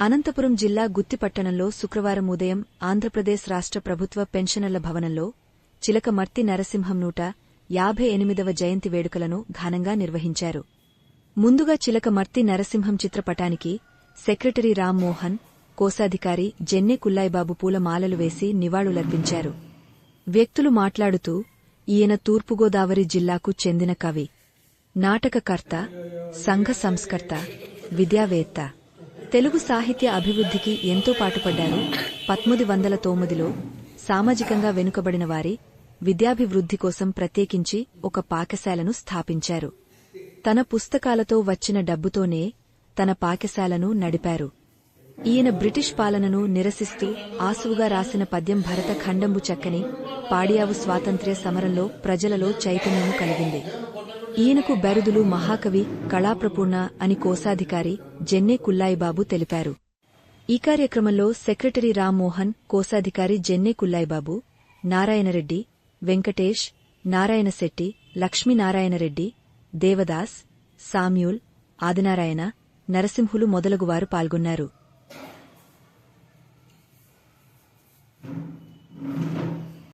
అనంతపురం జిల్లా గుత్తిపట్టణంలో శుక్రవారం ఉదయం ఆంధ్రప్రదేశ్ రాష్ట్ర ప్రభుత్వ పెన్షనర్ల భవనంలో చిలక మర్తి నరసింహం నూట యాభై ఎనిమిదవ జయంతి వేడుకలను ఘనంగా నిర్వహించారు. ముందుగా చిలక మర్తి నరసింహం చిత్రపటానికి సెక్రటరీ రామ్మోహన్ కోశాధికారి జెన్నె కుల్లాయిబాబు పూలమాలలు వేసి నివాళులర్పించారు. వ్యక్తులు మాట్లాడుతూ ఈయన తూర్పుగోదావరి జిల్లాకు చెందిన కవి నాటకకర్త సంఘ సంస్కర్త విద్యావేత్త. తెలుగు సాహిత్య అభివృద్ధికి ఎంతో పాటుపడ్డారు పద్మూది వందల తొమ్మిదిలో సామాజికంగా వెనుకబడిన వారి విద్యాభివృద్ధి కోసం ప్రత్యేకించి ఒక పాఠశాలను స్థాపించారు. తన పుస్తకాలతో వచ్చిన డబ్బుతోనే తన పాఠశాలను నడిపారు. ఈయన బ్రిటిష్ పాలనను నిరసిస్తూ ఆసువుగా రాసిన పద్యం భరత ఖండంబు చక్కని పాడియావు స్వాతంత్ర్య సమరంలో ప్రజలలో చైతన్యం కలిగింది. ఈయనకు బెరుదులు మహాకవి కళాప్రపూర్ణ అని కోశాధికారి జెన్నే కుల్లాయిబాబు తెలిపారు. ఈ కార్యక్రమంలో సెక్రటరీ రామ్మోహన్ కోశాధికారి జెన్నే కుల్లాయిబాబు నారాయణరెడ్డి వెంకటేష్ నారాయణశెట్టి లక్ష్మీనారాయణరెడ్డి దేవదాస్ సామ్యూల్ ఆదినారాయణ నరసింహులు మొదలగువారు పాల్గొన్నారు.